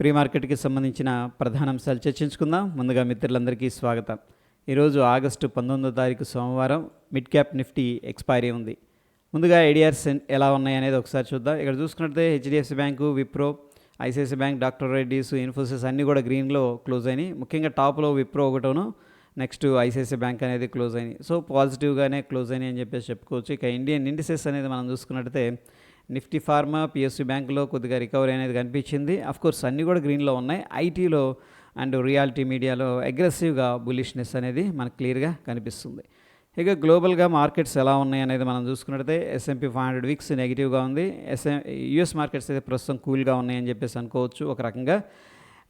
Pre మార్కెట్కి సంబంధించిన ప్రధాన అంశాలు చర్చించుకుందాం. ముందుగా మిత్రులందరికీ స్వాగతం. ఈరోజు ఆగస్టు పంతొమ్మిదో తారీఖు సోమవారం మిడ్ క్యాప్ నిఫ్టీ ఎక్స్పైరీ ఉంది. ముందుగా ఐడిఆర్స్ ఎలా ఉన్నాయి అనేది ఒకసారి చూద్దాం. ఇక్కడ చూసుకున్నట్లయితే HDFC bank Wipro ICICI bank doctor Reddy's Infosys అన్నీ కూడా గ్రీన్లో క్లోజ్ అయినాయి. ముఖ్యంగా టాప్లో విప్రో ఒకటోను నెక్స్ట్ ఐసిఐసి బ్యాంక్ అనేది క్లోజ్ అయినాయి. సో పాజిటివ్గానే క్లోజ్ అయినాయి అని చెప్పేసి చెప్పుకోవచ్చు. ఇక ఇండియన్ ఇండిసెస్ అనేది మనం చూసుకున్నట్లయితే నిఫ్టీ ఫార్మా పిఎస్సి బ్యాంకులో కొద్దిగా రికవరీ అనేది కనిపించింది. అఫ్ కోర్స్ అన్నీ కూడా గ్రీన్లో ఉన్నాయి. ఐటీలో అండ్ రియాలిటీ మీడియాలో అగ్రెసివ్గా బులిష్నెస్ అనేది మనకు క్లియర్గా కనిపిస్తుంది. ఇక గ్లోబల్గా మార్కెట్స్ ఎలా ఉన్నాయి అనేది మనం చూసుకున్నట్టయితే ఎస్ఎంపీ ఫైవ్ హండ్రెడ్ వీక్స్ నెగిటివ్గా ఉంది. ఎస్ఎం యూఎస్ మార్కెట్స్ అయితే ప్రస్తుతం కూల్గా ఉన్నాయని చెప్పేసి అనుకోవచ్చు ఒక రకంగా.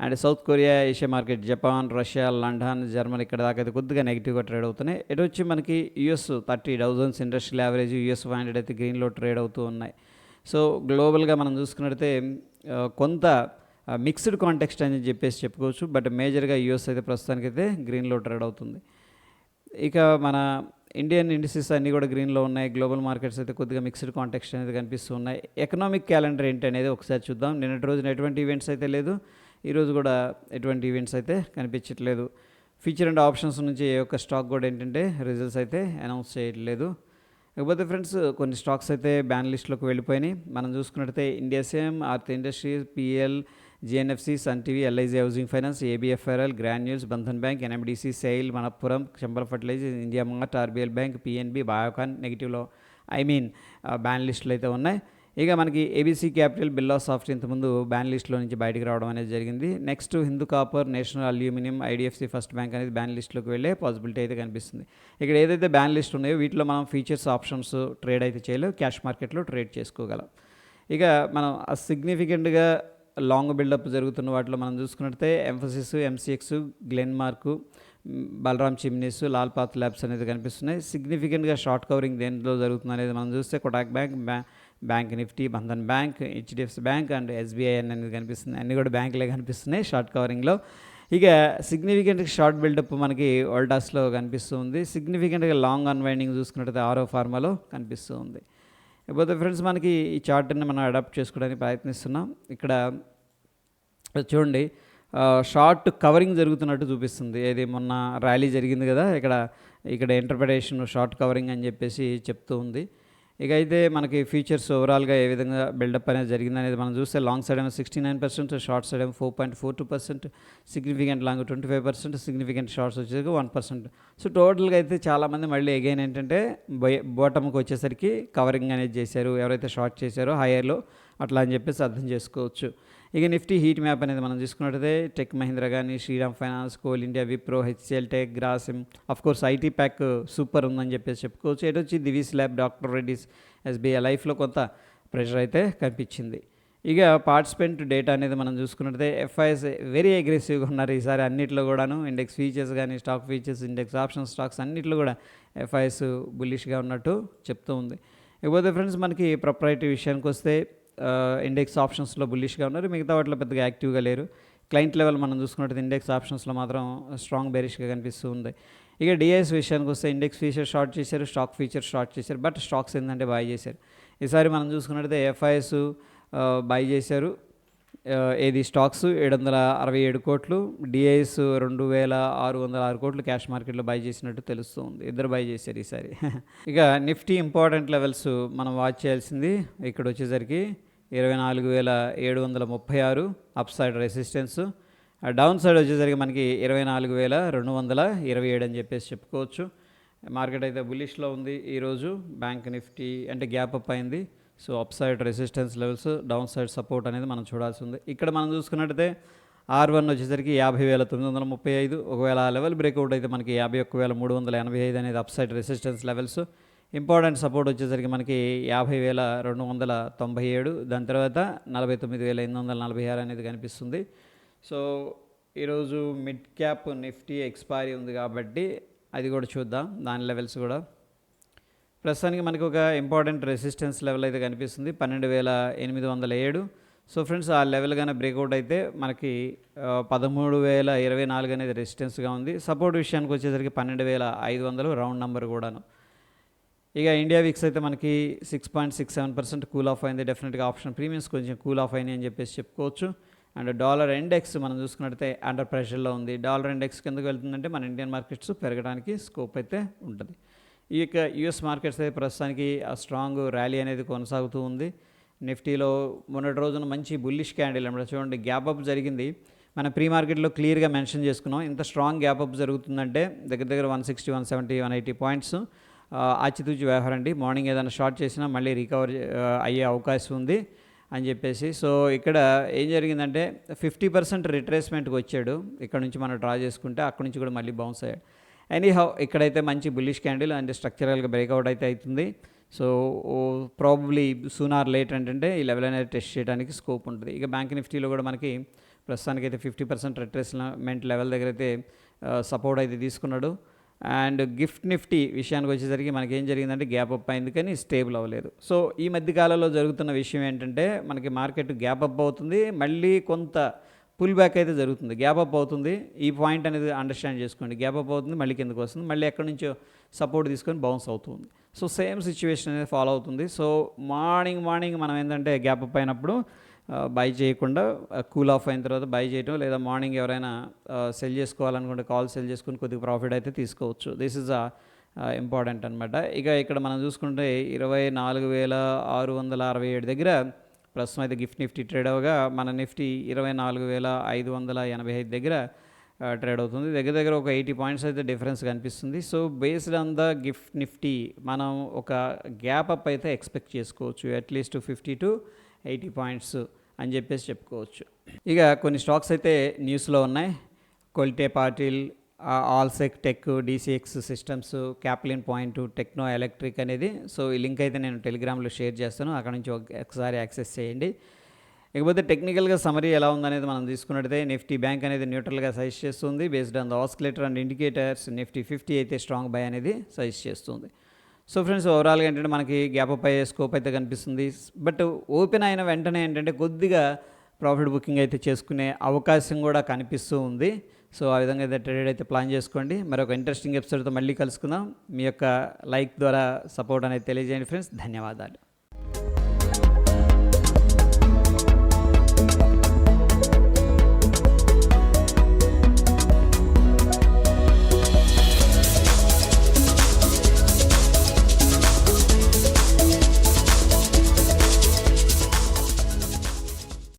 And South Korea Asia market Japan Russia London Germany ఇక్కడ దాకా అయితే కొద్దిగా నెగిటివ్గా ట్రేడ్ అవుతున్నాయి. ఎటు వచ్చి మనకి US thirty thousands industrial average US five hundred అయితే గ్రీన్లో ట్రేడ్ అవుతూ ఉన్నాయి. సో గ్లోబల్గా మనం చూసుకున్నట్లయితే కొంత మిక్స్డ్ కాంటెక్స్ట్ అని చెప్పేసి చెప్పుకోవచ్చు బట్ మేజర్గా యూఎస్ అయితే ప్రస్తుతానికైతే గ్రీన్లో ట్రేడ్ అవుతుంది. ఇక మన ఇండియన్ ఇండిసెస్ అన్నీ కూడా గ్రీన్లో ఉన్నాయి గ్లోబల్ మార్కెట్స్ అయితే కొద్దిగా మిక్స్డ్ కాంటెక్స్ట్ అనేది కనిపిస్తూ ఉన్నాయి. ఎకనామిక్ క్యాలెండర్ ఏంటి అనేది ఒకసారి చూద్దాం. నిన్నటి రోజున ఎటువంటి ఈవెంట్స్ అయితే లేదు ఈరోజు కూడా ఎటువంటి ఈవెంట్స్ అయితే కనిపించట్లేదు. ఫ్యూచర్ అండ్ ఆప్షన్స్ నుంచి ఏ ఒక్క స్టాక్ కూడా ఏంటంటే రిజల్ట్స్ అయితే అనౌన్స్ చేయట్లేదు. ఇకపోతే ఫ్రెండ్స్ కొన్ని స్టాక్స్ అయితే బ్యాన్ లిస్ట్లోకి వెళ్ళిపోయినాయి. మనం చూసుకున్నట్టయితే India same Aarti industries PL GNFC Sun TV LIC housing finance ABFRL granules Bandhan bank NMDC SAIL Manappuram Chambal fertilisers India mart RBL bank PNB Biocon నెగిటివ్లో I mean ban లిస్టులు అయితే ఉన్నాయి. ఇక మనకి ABC capital బిల్లా soft ఇంతకుముందు ban లిస్ట్లో నుంచి బయటకు రావడం అనేది జరిగింది. Next Hindu copper national aluminium IDFC first bank అనేది బ్యాన్ లిస్ట్లోకి వెళ్ళే పాసిబిలిటీ అయితే కనిపిస్తుంది. ఇక్కడ ఏదైతే బ్యాన్ లిస్ట్ ఉన్నాయో వీటిలో మనం ఫీచర్స్ ఆప్షన్స్ ట్రేడ్ అయితే చేయలేవు క్యాష్ మార్కెట్లో ట్రేడ్ చేసుకోగలం. ఇక మనం సిగ్నిఫికెంట్గా లాంగ్ బిల్డప్ జరుగుతున్న వాటిలో మనం చూసుకున్నట్టే Mphasis MCX Glenmark Balram Chini Lal path labs అనేది కనిపిస్తున్నాయి. సిగ్నిఫికెంట్గా షార్ట్ కవరింగ్ దేంట్లో జరుగుతుంది అనేది మనం చూస్తే Kotak bank bank bank Nifty Bandhan bank HDFC bank and SBI అనేది కనిపిస్తుంది. అన్నీ కూడా బ్యాంకులే కనిపిస్తున్నాయి షార్ట్ కవరింగ్లో. ఇక సిగ్నిఫికెంట్ షార్ట్ బిల్డప్ మనకి ఓల్డాస్లో కనిపిస్తుంది. సిగ్నిఫికెంట్గా లాంగ్ అన్వైండింగ్ చూసుకున్నట్టయితే ఆరో ఫార్మాలో కనిపిస్తూ ఉంది ఇకపోతే ఫ్రెండ్స్ మనకి ఈ చార్ట్ని మనం అడాప్ట్ చేసుకోవడానికి ప్రయత్నిస్తున్నాం. ఇక్కడ చూడండి షార్ట్ కవరింగ్ జరుగుతున్నట్టు చూపిస్తుంది. ఏది మొన్న ర్యాలీ జరిగింది కదా ఇక్కడ ఇక్కడ ఇంటర్ప్రిటేషన్ షార్ట్ కవరింగ్ అని చెప్పేసి చెప్తూ ఉంది. ఇక అయితే మనకి ఫీచర్స్ ఓవరాల్గా ఏ విధంగా బిల్డప్ అనేది జరిగింది అనేది మనం చూస్తే లాంగ్ సైడ్ ఏమో sixty nine percent short side ఏమో four point four two percent significant long twenty five percent significant shorts వచ్చేసరికి వన్ పర్సెంట్ సో టోటల్గా అయితే చాలామంది మళ్ళీ ఎగైన్ ఏంటంటే బోటమ్కి వచ్చేసరికి కవరింగ్ అనేది చేశారు ఎవరైతే షార్ట్ చేశారో హైయర్లో అట్లా అని చెప్పేసి అర్థం చేసుకోవచ్చు. ఇక నిఫ్టీ హీట్ మ్యాప్ అనేది మనం చూసుకున్నట్టయితే టెక్ మహీంద్రా కానీ Shriram finance coal India Wipro HCL tech Grasim of course IT pack super ఉందని చెప్పేసి చెప్పుకోవచ్చు. ఎటు వచ్చి Divi's lab doctor Reddy's SBI లైఫ్లో కొంత ప్రెషర్ అయితే కనిపించింది. ఇక పార్టిసిపెంట్ డేటా అనేది మనం చూసుకున్నట్టయితే ఎఫ్ఐఎస్ వెరీ అగ్రెసివ్గా ఉన్నారు ఈసారి అన్నిట్లో కూడాను. ఇండెక్స్ ఫీచర్స్ కానీ stock futures index option stocks అన్నిట్లో కూడా ఎఫ్ఐఎస్ బుల్లిష్గా ఉన్నట్టు చెప్తూ ఉంది. ఇకపోతే ఫ్రెండ్స్ మనకి ప్రొపరైటీ విషయానికి వస్తే ఇండెక్స్ ఆప్షన్స్లో బుల్లిష్గా ఉన్నారు. మిగతా వాటిలో పెద్దగా యాక్టివ్గా లేరు. క్లయింట్ లెవెల్ మనం చూసుకున్నట్టు ఇండెక్స్ ఆప్షన్స్లో మాత్రం స్ట్రాంగ్ బెరిష్గా కనిపిస్తూ ఉంది. ఇక డిఐఎస్ విషయానికి వస్తే ఇండెక్స్ ఫీచర్ షార్ట్ చేశారు స్టాక్ ఫీచర్ షార్ట్ చేశారు బట్ స్టాక్స్ ఏంటంటే బాయ్ చేశారు. ఈసారి మనం చూసుకున్నట్టయితే ఎఫ్ఐఎస్ బై చేశారు. ఏది స్టాక్స్ ఏడు వందల అరవై ఏడు కోట్లు డిఐఎస్ రెండు వేల ఆరు వందల ఆరు కోట్లు క్యాష్ మార్కెట్లో బై చేసినట్టు తెలుస్తుంది. ఇద్దరు బై చేశారు ఈసారి. ఇక నిఫ్టీ ఇంపార్టెంట్ లెవెల్స్ మనం వాచ్ చేయాల్సింది ఇక్కడ వచ్చేసరికి ఇరవై నాలుగు వేల ఏడు వందల ముప్పై ఆరు up side resistance down side వచ్చేసరికి మనకి ఇరవై నాలుగు వేల రెండు వందల ఇరవై ఏడు అని చెప్పేసి చెప్పుకోవచ్చు. మార్కెట్ అయితే బులిష్లో ఉంది ఈరోజు. బ్యాంక్ నిఫ్టీ అంటే గ్యాప్ అప్ అయింది. So up side resistance levels down side support అనేది మనం చూడాల్సి ఉంది ఇక్కడ మనం చూసుకున్నట్టయితే ఆర్ వన్ వచ్చేసరికి యాభై వేల తొమ్మిది వందల ముప్పై ఐదు. ఒకవేళ ఆ లెవెల్ బ్రేక్అవుట్ అయితే మనకి యాభై ఒక్క వేల మూడు వందల ఎనభై ఐదు అనేది up side resistance levels important support వచ్చేసరికి మనకి యాభై వేల రెండు వందల తొంభై ఏడు. దాని తర్వాత నలభై తొమ్మిది వేల ఎనిమిది వందల నలభై ఆరు అనేది కనిపిస్తుంది. సో ఈరోజు మిడ్ క్యాప్ నిఫ్టీ ఎక్స్పైరీ ఉంది కాబట్టి అది కూడా చూద్దాం. దాని లెవెల్స్ కూడా. ప్రస్తుతానికి మనకు ఒక ఇంపార్టెంట్ రెసిస్టెన్స్ లెవెల్ అయితే కనిపిస్తుంది పన్నెండు వేల ఎనిమిది వందల ఏడు. సో ఫ్రెండ్స్ ఆ లెవెల్ కానీ బ్రేక్అవుట్ అయితే మనకి పదమూడు వేల ఇరవై నాలుగు అనేది రెసిస్టెన్స్గా ఉంది. సపోర్ట్ విషయానికి వచ్చేసరికి పన్నెండు వేల ఐదు వందలు రౌండ్ నెంబర్ కూడాను. ఇక ఇండియా విక్స్ అయితే మనకి six point six seven percent cool off అయింది. డెఫినెట్గా ఆప్షన్ ప్రీమియమ్స్ కొంచెం కూల్ ఆఫ్ అయినాయి అని చెప్పేసి చెప్పుకోవచ్చు. అండ్ డాలర్ ఇండెక్స్ మనం చూసుకున్నట్టయితే అండర్ ప్రెషర్లో ఉంది. డాలర్ ఇండెక్స్ కిందకు వెళ్తుందంటే మన ఇండియన్ మార్కెట్స్ పెరగడానికి స్కోప్ అయితే ఉంటుంది. ఈ యొక్క యుఎస్ మార్కెట్స్ అయితే ప్రస్తుతానికి ఆ స్ట్రాంగ్ ర్యాలీ అనేది కొనసాగుతూ ఉంది. నిఫ్టీలో మొన్నటి రోజున మంచి బుల్లిష్ క్యాండిల్ అనమాట చూడండి గ్యాప్ అప్ జరిగింది. మన ప్రీ మార్కెట్లో క్లియర్గా మెన్షన్ చేసుకున్నాం. ఇంత స్ట్రాంగ్ గ్యాప్ అప్ జరుగుతుందంటే దగ్గర దగ్గర one sixty one seventy one eighty points ఆచితూచి వ్యవహారం అండి. మార్నింగ్ ఏదైనా షార్ట్ చేసినా మళ్ళీ రికవర్ అయ్యే అవకాశం ఉంది అని చెప్పేసి. సో ఇక్కడ ఏం జరిగిందంటే ఫిఫ్టీ పర్సెంట్ రిట్రేస్మెంట్కి వచ్చాడు. ఇక్కడ నుంచి మనం డ్రా చేసుకుంటే అక్కడ నుంచి కూడా మళ్ళీ బౌన్స్ అయ్యాడు. ఎనీ హౌ ఇక్కడైతే మంచి బుల్లిష్ క్యాండిల్ అండ్ స్ట్రక్చరల్గా బ్రేక్అవుట్ అయితే అవుతుంది. సో ప్రాబబ్లీ సూనార్ లేట్ ఏంటంటే ఈ లెవెల్ అనేది టెస్ట్ చేయడానికి స్కోప్ ఉంటుంది. ఇక బ్యాంక్ నిఫ్టీలో కూడా మనకి ప్రస్తుతానికి అయితే ఫిఫ్టీ పర్సెంట్ రిట్రేస్మెంట్ లెవెల్ దగ్గర అయితే సపోర్ట్ అయితే తీసుకున్నాడు. అండ్ గిఫ్ట్ నిఫ్టీ విషయానికి వచ్చేసరికి మనకి ఏం జరిగిందంటే గ్యాప్ అప్ అయింది కానీ స్టేబుల్ అవ్వలేదు. సో ఈ మధ్యకాలంలో జరుగుతున్న విషయం ఏంటంటే మనకి మార్కెట్ గ్యాప్ అప్ అవుతుంది. మళ్ళీ కొంత పుల్ బ్యాక్ అయితే జరుగుతుంది. గ్యాప్ అప్ అవుతుంది. ఈ పాయింట్ అనేది అండర్స్టాండ్ చేసుకోండి. గ్యాప్ అప్ అవుతుంది మళ్ళీ కిందకు వస్తుంది మళ్ళీ ఎక్కడి నుంచో సపోర్ట్ తీసుకొని బౌన్స్ అవుతుంది. సో సేమ్ సిచ్యువేషన్ అనేది ఫాలో అవుతుంది. సో మార్నింగ్ మార్నింగ్ మనం ఏంటంటే గ్యాప్ అప్ అయినప్పుడు బై చేయకుండా కూల్ ఆఫ్ అయిన తర్వాత బై చేయటం లేదా మార్నింగ్ ఎవరైనా సెల్ చేసుకోవాలనుకుంటే కాల్ సెల్ చేసుకుని కొద్దిగా ప్రాఫిట్ అయితే తీసుకోవచ్చు. దిస్ ఇస్ అ ఇంపార్టెంట్ అనమాట ఇక ఇక్కడ మనం చూసుకుంటే ఇరవై నాలుగు వేల ఆరు వందల అరవై ఏడు దగ్గర ప్రస్తుతం అయితే గిఫ్ట్ నిఫ్టీ ట్రేడ్ అవగా మన నిఫ్టీ ఇరవై నాలుగు వేల ఐదు వందల ఎనభై ఐదు దగ్గర ట్రేడ్ అవుతుంది. దగ్గర దగ్గర ఒక ఎయిటీ పాయింట్స్ అయితే డిఫరెన్స్ కనిపిస్తుంది. So based on the gift Nifty మనం ఒక గ్యాప్ అప్ అయితే ఎక్స్పెక్ట్ చేసుకోవచ్చు. At least fifty to eighty points అని చెప్పేసి చెప్పుకోవచ్చు. ఇక కొన్ని స్టాక్స్ అయితే న్యూస్లో ఉన్నాయి. Kolte Patil Allsec tech DCX systems Caplin point techno electric అనేది. సో ఈ లింక్ అయితే నేను టెలిగ్రామ్లో షేర్ చేస్తాను. అక్కడ నుంచి ఒకసారి యాక్సెస్ చేయండి. ఇకపోతే టెక్నికల్గా సమరీ ఎలా ఉందనేది మనం తీసుకున్నట్టయితే నిఫ్టీ బ్యాంక్ అనేది న్యూట్రల్గా సజెస్ట్ చేస్తుంది. Based on the oscillator and indicators Nifty fifty అయితే స్ట్రాంగ్ బై అనేది సజెస్ట్ చేస్తుంది. సో ఫ్రెండ్స్ ఓవరాల్గా ఏంటంటే మనకి గ్యాప్ అప్ అయ్యే స్కోప్ అయితే కనిపిస్తుంది. బట్ ఓపెన్ అయిన వెంటనే ఏంటంటే కొద్దిగా ప్రాఫిట్ బుకింగ్ అయితే చేసుకునే అవకాశం కూడా కనిపిస్తూ ఉంది. సో ఆ విధంగా అయితే ట్రేడ్ అయితే ప్లాన్ చేసుకోండి. మరొక ఇంట్రెస్టింగ్ ఎపిసోడ్తో మళ్ళీ కలుసుకుందాం. మీ యొక్క లైక్ ద్వారా సపోర్ట్ అనేది తెలియజేయండి ఫ్రెండ్స్. ధన్యవాదాలు.